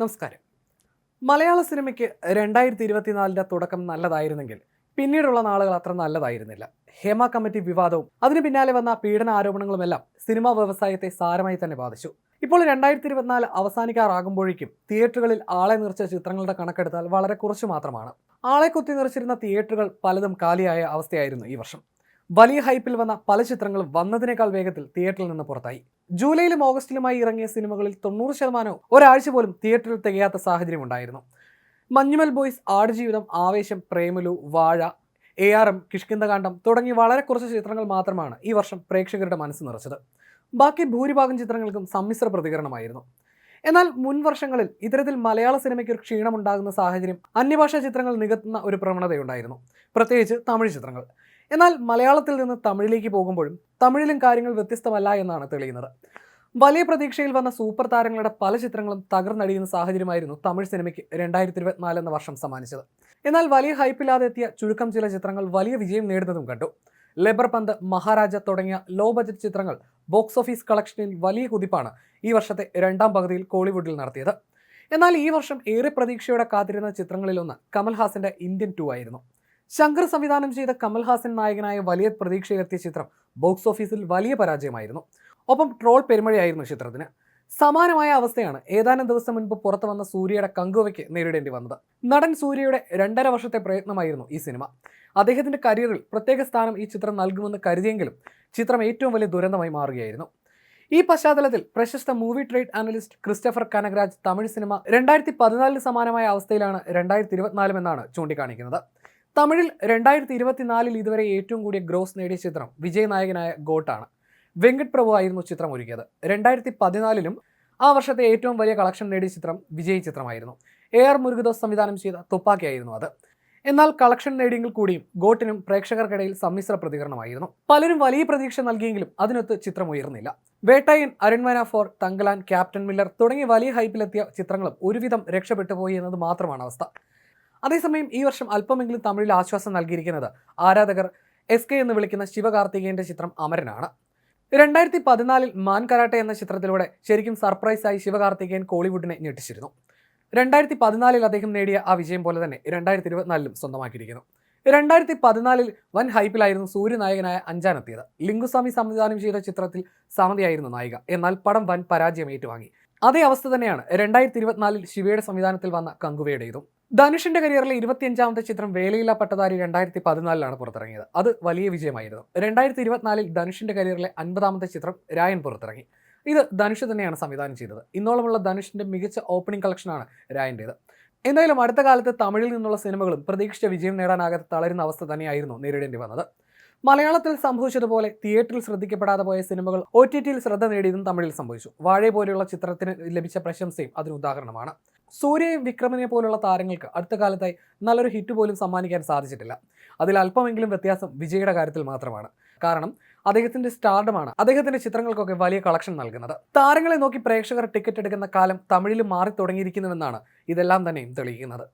നമസ്കാരം. മലയാള സിനിമയ്ക്ക് രണ്ടായിരത്തി ഇരുപത്തിനാലിന്റെ തുടക്കം നല്ലതായിരുന്നെങ്കിൽ പിന്നീടുള്ള നാളുകൾ അത്ര നല്ലതായിരുന്നില്ല. ഹേമ കമ്മിറ്റി വിവാദവും അതിന് പിന്നാലെ വന്ന പീഡന ആരോപണങ്ങളുമെല്ലാം സിനിമാ വ്യവസായത്തെ സാരമായി തന്നെ ബാധിച്ചു. ഇപ്പോൾ രണ്ടായിരത്തി ഇരുപത്തിനാല് അവസാനിക്കാറാകുമ്പോഴേക്കും തിയേറ്ററുകളിൽ ആളെ നിറച്ച ചിത്രങ്ങളുടെ കണക്കെടുത്താൽ വളരെ കുറച്ച് മാത്രമാണ്. ആളെ കുത്തി നിറച്ചിരുന്ന തിയേറ്ററുകൾ പലതും കാലിയായ അവസ്ഥയായിരുന്നു ഈ വർഷം. വലിയ ഹൈപ്പിൽ വന്ന പല ചിത്രങ്ങളും വന്നതിനേക്കാൾ വേഗത്തിൽ തിയേറ്ററിൽ നിന്ന് പുറത്തായി. ജൂലൈയിലും ഓഗസ്റ്റിലുമായി ഇറങ്ങിയ സിനിമകളിൽ തൊണ്ണൂറ് ശതമാനവും ഒരാഴ്ച പോലും തിയേറ്ററിൽ തികയാത്ത സാഹചര്യം ഉണ്ടായിരുന്നു. മഞ്ഞുമൽ ബോയ്സ് ആടുജീവിതം ആവേശം പ്രേമലു വാഴ എ ആർ എം കിഷ്കിന്തകാന്ഡം തുടങ്ങി വളരെ കുറച്ച് ചിത്രങ്ങൾ മാത്രമാണ് ഈ വർഷം പ്രേക്ഷകരുടെ മനസ്സ് നിറച്ചത്. ബാക്കി ഭൂരിഭാഗം ചിത്രങ്ങൾക്കും സമ്മിശ്ര പ്രതികരണമായിരുന്നു. എന്നാൽ മുൻ വർഷങ്ങളിൽ ഇത്തരത്തിൽ മലയാള സിനിമയ്ക്ക് ഒരു ക്ഷീണമുണ്ടാകുന്ന സാഹചര്യം അന്യഭാഷാ ചിത്രങ്ങൾ നികത്തുന്ന ഒരു പ്രവണതയുണ്ടായിരുന്നു. പ്രത്യേകിച്ച് തമിഴ് ചിത്രങ്ങൾ. എന്നാൽ മലയാളത്തിൽ നിന്ന് തമിഴിലേക്ക് പോകുമ്പോഴും തമിഴിലും കാര്യങ്ങൾ വ്യത്യസ്തമല്ല എന്നാണ് തെളിയുന്നത്. വലിയ പ്രതീക്ഷയിൽ വന്ന സൂപ്പർ താരങ്ങളുടെ പല ചിത്രങ്ങളും തകർന്നടിയുന്ന സാഹചര്യമായിരുന്നു തമിഴ് സിനിമയ്ക്ക് രണ്ടായിരത്തി ഇരുപത്തിനാല് എന്ന വർഷം സമ്മാനിച്ചത്. എന്നാൽ വലിയ ഹൈപ്പില്ലാതെ എത്തിയ ചുരുക്കം ചില ചിത്രങ്ങൾ വലിയ വിജയം നേടുന്നതും കണ്ടു. ലെബർ പന്ത് മഹാരാജ തുടങ്ങിയ ലോ ബജറ്റ് ചിത്രങ്ങൾ ബോക്സ് ഓഫീസ് കളക്ഷനിൽ വലിയ കുതിപ്പാണ് ഈ വർഷത്തെ രണ്ടാം പകുതിയിൽ കോളിവുഡിൽ നടത്തിയത്. എന്നാൽ ഈ വർഷം ഏറെ പ്രതീക്ഷയോടെ കാത്തിരുന്ന ചിത്രങ്ങളിലൊന്ന് കമൽഹാസന്റെ ഇന്ത്യൻ ടു ആയിരുന്നു. ശങ്കർ സംവിധാനം ചെയ്ത കമൽഹാസൻ നായകനായ വലിയ പ്രതീക്ഷയിലെത്തിയ ചിത്രം ബോക്സ് ഓഫീസിൽ വലിയ പരാജയമായിരുന്നു. ഒപ്പം ട്രോൾ പെരുമഴയായിരുന്നു ചിത്രത്തിന്. സമാനമായ അവസ്ഥയാണ് ഏതാനും ദിവസം മുൻപ് പുറത്തു വന്ന സൂര്യയുടെ കങ്കുവയ്ക്ക് നേരിടേണ്ടി വന്നത്. നടൻ സൂര്യയുടെ രണ്ടര വർഷത്തെ പ്രയത്നമായിരുന്നു ഈ സിനിമ. അദ്ദേഹത്തിന്റെ കരിയറിൽ പ്രത്യേക സ്ഥാനം ഈ ചിത്രം നൽകുമെന്ന് കരുതിയെങ്കിലും ചിത്രം ഏറ്റവും വലിയ ദുരന്തമായി മാറുകയായിരുന്നു. ഈ പശ്ചാത്തലത്തിൽ പ്രശസ്ത movie trade analyst Christopher Kanagaraj Tamil cinema രണ്ടായിരത്തി പതിനാലിന് സമാനമായ അവസ്ഥയിലാണ് രണ്ടായിരത്തി ഇരുപത്തിനാലും എന്നാണ് ചൂണ്ടിക്കാണിക്കുന്നത്. തമിഴിൽ രണ്ടായിരത്തി ഇരുപത്തിനാലിൽ ഇതുവരെ ഏറ്റവും കൂടിയ ഗ്രോസ് നേടിയ ചിത്രം വിജയനായകനായ ഗോട്ടാണ്. വെങ്കട് പ്രഭു ആയിരുന്നു ചിത്രം ഒരുക്കിയത് രണ്ടായിരത്തി പതിനാലിലും ആ വർഷത്തെ ഏറ്റവും വലിയ കളക്ഷൻ നേടിയ ചിത്രം വിജയ് ചിത്രമായിരുന്നു. എ ആർ മുരുകദോസ് സംവിധാനം ചെയ്ത തുപ്പാക്കിയായിരുന്നു അത്. എന്നാൽ കളക്ഷൻ നേടിയെങ്കിൽ കൂടിയും ഗോട്ടിനും പ്രേക്ഷകർക്കിടയിൽ സമ്മിശ്ര പ്രതികരണമായിരുന്നു. പലരും വലിയ പ്രതീക്ഷ നൽകിയെങ്കിലും അതിനൊത്ത് ചിത്രം ഉയർന്നില്ല. Vettaiyan Aranmanai four Thangalaan captain Miller തുടങ്ങിയ വലിയ ഹൈപ്പിലെത്തിയ ചിത്രങ്ങളും ഒരുവിധം രക്ഷപ്പെട്ടു പോയി എന്നത് മാത്രമാണ് അവസ്ഥ. അതേസമയം ഈ വർഷം അല്പമെങ്കിലും തമിഴിൽ ആശ്വാസം നൽകിയിരിക്കുന്നത് ആരാധകർ എസ് കെ എന്ന് വിളിക്കുന്ന ശിവകാർത്തികേയന്റെ ചിത്രം അമരനാണ്. രണ്ടായിരത്തി പതിനാലിൽ മാൻ കരാട്ടെ എന്ന ചിത്രത്തിലൂടെ ശരിക്കും സർപ്രൈസായി ശിവകാർത്തികേയൻ കോളിവുഡിനെ ഞെട്ടിച്ചിരുന്നു. രണ്ടായിരത്തി പതിനാലിൽ അദ്ദേഹം നേടിയ ആ വിജയം പോലെ തന്നെ രണ്ടായിരത്തി ഇരുപത്തിനാലിലും സ്വന്തമാക്കിയിരിക്കുന്നു. രണ്ടായിരത്തി പതിനാലിൽ വൻ ഹൈപ്പിലായിരുന്നു സൂര്യനായകനായ അഞ്ചാനെത്തിയത് ലിംഗുസ്വാമി സംവിധാനം ചെയ്ത ചിത്രത്തിൽ സമതിയായിരുന്നു നായിക. എന്നാൽ പടം വൻ പരാജയം ഏറ്റുവാങ്ങി. അതേ അവസ്ഥ തന്നെയാണ് രണ്ടായിരത്തി ഇരുപത്തിനാലിൽ ശിവയുടെ സംവിധാനത്തിൽ വന്ന കങ്കുവയുടേതും. ധനുഷിന്റെ കരിയറിലെ ഇരുപത്തിയഞ്ചാമത്തെ ചിത്രം വേലയില്ല പട്ടതാരി രണ്ടായിരത്തി പതിനാലിലാണ് പുറത്തിറങ്ങിയത്. അത് വലിയ വിജയമായിരുന്നു. രണ്ടായിരത്തി ഇരുപത്തിനാലിൽ ധനുഷിന്റെ കരിയറിലെ അൻപതാമത്തെ ചിത്രം രായൻ പുറത്തിറങ്ങി. ഇത് ധനുഷ് തന്നെയാണ് സംവിധാനം ചെയ്തത്. ഇന്നോളമുള്ള ധനുഷിന്റെ മികച്ച ഓപ്പണിംഗ് കളക്ഷനാണ് രായന്റേത് എന്തായാലും അടുത്ത കാലത്ത് തമിഴിൽ നിന്നുള്ള സിനിമകളും പ്രതീക്ഷിച്ച വിജയം നേടാനാകാതെ തളരുന്ന അവസ്ഥ തന്നെയായിരുന്നു നേരിടേണ്ടി വന്നത്. മലയാളത്തിൽ സംഭവിച്ചതുപോലെ തിയേറ്ററിൽ ശ്രദ്ധിക്കപ്പെടാതെ പോയ സിനിമകൾ ഒ ടി ടിയിൽ ശ്രദ്ധ നേടിയതും തമിഴിൽ സംഭവിച്ചു. വാഴ പോലെയുള്ള ചിത്രത്തിന് ലഭിച്ച പ്രശംസയും അതിന് ഉദാഹരണമാണ്. സൂര്യയും വിക്രമനെ പോലുള്ള താരങ്ങൾക്ക് അടുത്ത കാലത്തായി നല്ലൊരു ഹിറ്റ് പോലും സമ്മാനിക്കാൻ സാധിച്ചിട്ടില്ല. അതിൽ അല്പമെങ്കിലും വ്യത്യാസം വിജയുടെ കാര്യത്തിൽ മാത്രമാണ്. കാരണം അദ്ദേഹത്തിന്റെ സ്റ്റാർഡമാണ് അദ്ദേഹത്തിന്റെ ചിത്രങ്ങൾക്കൊക്കെ വലിയ കളക്ഷൻ നൽകുന്നത്. താരങ്ങളെ നോക്കി പ്രേക്ഷകർ ടിക്കറ്റ് എടുക്കുന്ന കാലം തമിഴിൽ മാറി തുടങ്ങിയിരിക്കുന്നുവെന്നാണ് ഇതെല്ലാം തന്നെയും തെളിയിക്കുന്നത്.